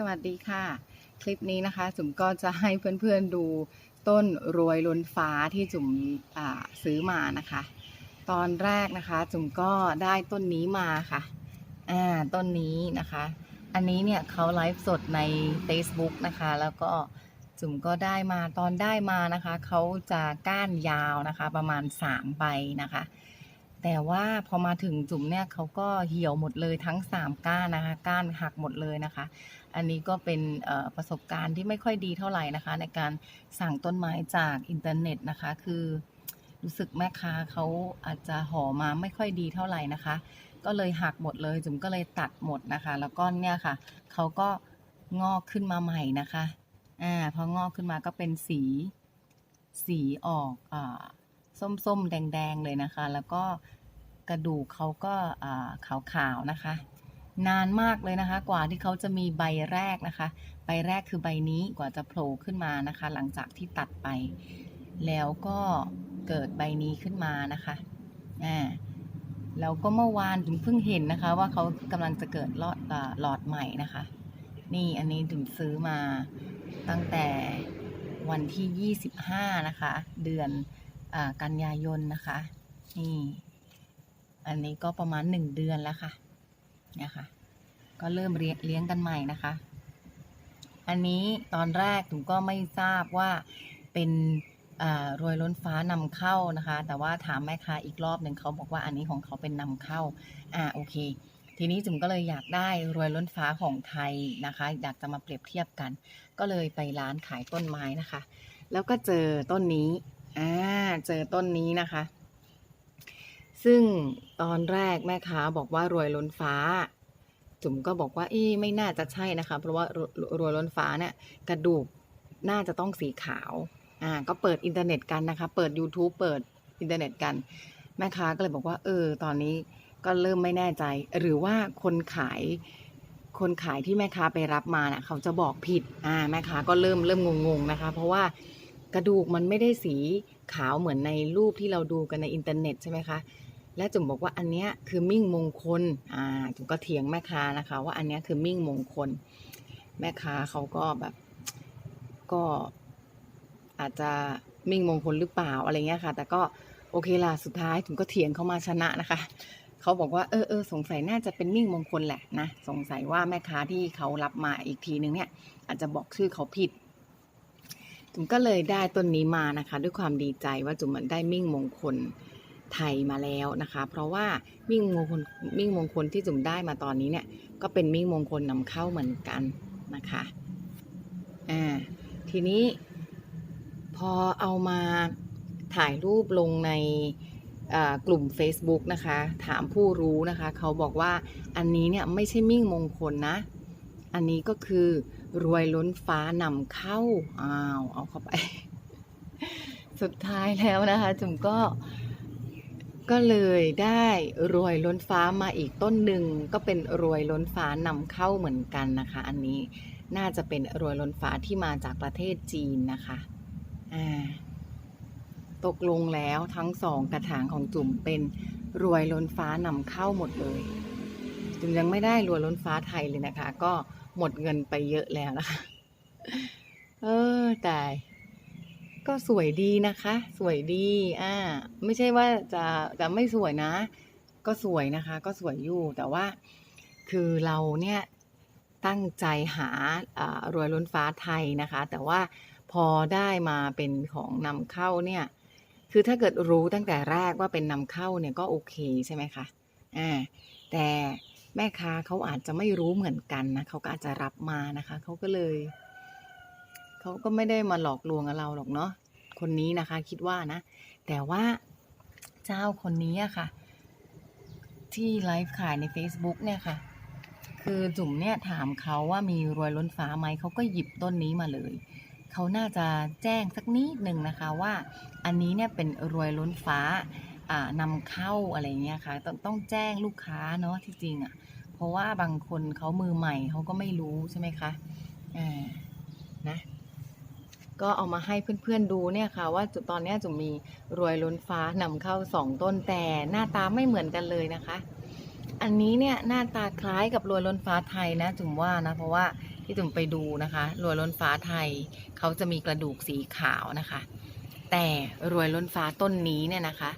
สวัสดีค่ะ คลิปนี้นะคะ จุ๋มก็จะให้เพื่อนๆดูต้นรวยล้นฟ้าที่จุ๋มซื้อมานะคะ ตอนแรกนะคะ จุ๋มก็ได้ต้นนี้มาค่ะอ่าต้นนี้นะคะ อันนี้เนี่ยเขาไลฟ์สดใน Facebook นะคะ แล้วก็จุ๋มก็ได้มาตอนได้มานะคะเขาจะก้านยาวนะคะ ประมาณ3ใบนะคะ แต่ว่าพอมาถึงจุ๋มเนี่ยเขาก็เหี่ยวหมดเลยทั้ง 3 ก้านนะคะ ก้านหักหมดเลยนะคะ อันนี้ก็เป็นประสบการณ์ที่ไม่ค่อยดีเท่าไหร่นะคะ ในการสั่งต้นไม้จากอินเทอร์เน็ตนะคะ คือรู้สึกแม่ค้าเขาอาจจะห่อมาไม่ค่อยดีเท่าไหร่นะคะ ก็เลยหักหมดเลย จุ๋มก็เลยตัดหมดนะคะ แล้วก็เนี่ยค่ะเขาก็งอกขึ้นมาใหม่นะคะอ่าพองอกขึ้นมาก็เป็นสีสีออกอ่า ส้มๆ แดงๆ เลยนะคะ แล้วก็กระดูกเขาก็ขาวๆ นะคะ นานมากเลยนะคะ กว่าที่เขาจะมีใบแรกนะคะ ใบแรกคือใบนี้กว่าจะโผล่ขึ้นมานะคะ หลังจากที่ตัดไป แล้วก็เกิดใบนี้ขึ้นมานะคะอ่าแล้วก็เมื่อวานถึงเพิ่งเห็นนะคะ ว่าเขากำลังจะเกิดหลอดหลอดใหม่นะคะ นี่อันนี้ถึงซื้อมาตั้งแต่วันที่ 25 นะคะ เดือน กันยายนนะคะ นี่ อันนี้ก็ประมาณหนึ่งเดือนแล้วค่ะ เนี่ยค่ะ ก็เริ่มเลี้ยงเลี้ยงกันใหม่นะคะ อันนี้ตอนแรกผมก็ไม่ทราบว่าเป็นรวยล้นฟ้านำเข้านะคะ แต่ว่าถามแม่ค้าอีกรอบหนึ่งเขาบอกว่าอันนี้ของเขาเป็นนำเข้า อ่าโอเค ทีนี้จุ๋มก็เลยอยากได้รวยล้นฟ้าของไทยนะคะ อยากจะมาเปรียบเทียบกัน ก็เลยไปร้านขายต้นไม้นะคะ แล้วก็เจอต้นนี้ อ่าเจอต้นนี้นะคะ ซึ่งตอนแรกแม่ค้าบอกว่ารวยล้นฟ้า จุ๋มก็บอกว่าเอ๊ไม่น่าจะใช่นะคะ เพราะว่ารวยล้นฟ้าเนี่ยกระดูกน่าจะต้องสีขาวอ่าก็เปิดอินเทอร์เน็ตกันนะคะ เปิด YouTube เปิดอินเทอร์เน็ตกัน แม่ค้าก็เลยบอกว่า เออ ตอนนี้ก็เริ่มไม่แน่ใจ หรือว่าคนขายคนขายที่แม่ค้าไปรับมาเนี่ยเขาจะบอกผิด อ่า แม่ค้าก็เริ่มเริ่มงงๆนะคะ เพราะว่า กระดูกมันไม่ได้สีขาวเหมือนในรูปที่เราดูกันในอินเทอร์เน็ตใช่ไหมคะ และจุ๋มบอกว่าอันเนี้ยคือมิ่งมงคล อ่า จุ๋มก็เถียงแม่ค้านะคะ ว่าอันเนี้ยคือมิ่งมงคล แม่ค้าเขาก็แบบก็อาจจะมิ่งมงคลหรือเปล่าอะไรเงี้ยค่ะ แต่ก็โอเคล่ะ สุดท้ายจุ๋มก็เถียงเขามาชนะนะคะเขาบอกว่าเออเออสงสัยน่าจะเป็นมิ่งมงคลแหละนะ สงสัยว่าแม่ค้าที่เขารับมาอีกทีนึงเนี่ย อาจจะบอกชื่อเขาผิด จุ๋มก็เลยได้ต้นนี้มานะคะ ด้วยความดีใจว่าจุ๋มมันได้มิ่งมงคลไทยมาแล้วนะคะ เพราะว่ามิ่งมงคลมิ่งมงคลที่จุ๋มได้มาตอนนี้เนี่ย ก็เป็นมิ่งมงคลนำเข้าเหมือนกันนะคะอ่าทีนี้พอเอามาถ่ายรูปลงในกลุ่ม Facebook นะคะ ถามผู้รู้นะคะ เขาบอกว่าอันนี้เนี่ยไม่ใช่มิ่งมงคลนะ อันนี้ก็คือรวยล้นฟ้านำเข้า อ้าว เอาเข้าไป สุดท้ายแล้วนะคะจุ๋มก็ก็เลยได้รวยล้นฟ้ามาอีกต้นหนึ่งก็เป็นรวยล้นฟ้านำเข้าเหมือนกันนะคะ อันนี้น่าจะเป็นรวยล้นฟ้าที่มาจากประเทศจีนนะคะ อ่า ตกลงแล้วทั้งสองกระถางของจุ๋มเป็นรวยล้นฟ้านำเข้าหมดเลยจุ๋มยังไม่ได้รวยล้นฟ้าไทยเลยนะคะ ก็ หมดเงินไปเยอะแล้วนะคะ เออแต่ก็สวยดีนะคะ สวยดี อ่า ไม่ใช่ว่าจะจะไม่สวยนะ ก็สวยนะคะ ก็สวยอยู่ แต่ว่าคือเราเนี่ยตั้งใจหาอ่ารวยล้นฟ้าไทยนะคะ แต่ว่าพอได้มาเป็นของนำเข้าเนี่ย คือถ้าเกิดรู้ตั้งแต่แรกว่าเป็นนำเข้าเนี่ยก็โอเคใช่ไหมคะ อ่า แต่ แม่ค้าเขาอาจจะไม่รู้เหมือนกันนะเขาก็อาจจะรับมานะคะเขาก็เลยเขาก็ไม่ได้มาหลอกลวงเราหรอกเนาะคนนี้นะคะ คิดว่านะ แต่ว่าเจ้าคนนี้อะค่ะ ที่ไลฟ์ขายใน Facebook เนี่ยค่ะ คือจุ๋มเนี่ยถามเขาว่ามีรวยล้นฟ้าไหมเขาก็หยิบต้นนี้มาเลยเขาน่าจะแจ้งสักนิดหนึ่งนะคะว่า อันนี้เนี่ยเป็นรวยล้นฟ้า นำเข้าอะไรเงี้ยค่ะต้องต้องแจ้งลูกค้าเนาะที่จริงอะ่ะ เพราะว่าบางคนเขามือใหม่เขาก็ไม่รู้ใช่ไหมคะอ่านะก็เอามาให้เพื่อนๆดูเนี่ยค่ะ ว่าจุดตอนนี้จุ๋มมีรวยล้นฟ้านำเข้าสองต้นแต่หน้าตาไม่เหมือนกันเลยนะคะ อันนี้เนี่ยหน้าตาคล้ายกับรวยล้นฟ้าไทยนะจุ๋มว่านะเพราะว่าที่จุ๋มไปดูนะคะรวยล้นฟ้าไทยเขาจะมีกระดูกสีขาวนะคะ แต่รวยล้นฟ้าต้นนี้เนี่ยนะคะ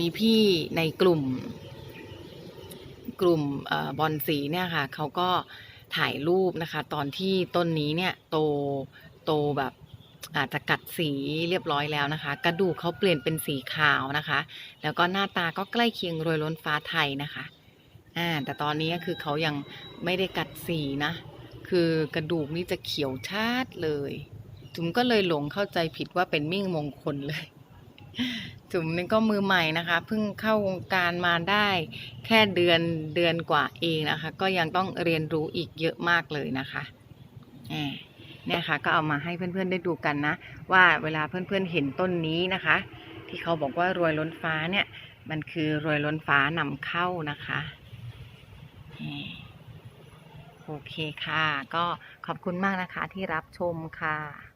มีพี่ในกลุ่ม กลุ่มอบอลสีเนี่ยค่ะเขาก็ถ่ายรูปนะคะ ตอนที่ต้นนี้เนี่ยโตโตแบบอาจจะกัดสีเรียบร้อยแล้วนะคะ กระดูกเขาเปลี่ยนเป็นสีขาวนะคะ แล้วก็หน้าตาก็ใกล้เคียงรวยล้นฟ้าไทยนะคะอ่าแต่ตอนนี้คือเขายังไม่ได้กัดสีนะ คือกระดูกนี่จะเขียวชาดเลยจุ๋มก็เลยหลงเข้าใจผิดว่าเป็นมิ่งมงคลเลย จุ๋มนี่ก็มือใหม่นะคะเพิ่งเข้าวงการมาได้แค่เดือนเดือนกว่าเองนะคะ ก็ยังต้องเรียนรู้อีกเยอะมากเลยนะคะเนี่ยค่ะ ก็เอามาให้เพื่อนๆได้ดูกันนะ ว่าเวลาเพื่อนๆเห็นต้นนี้นะคะ ที่เขาบอกว่ารวยล้นฟ้าเนี่ย มันคือรวยล้นฟ้านำเข้านะคะโอเคค่ะ ก็ขอบคุณมากนะคะที่รับชมค่ะ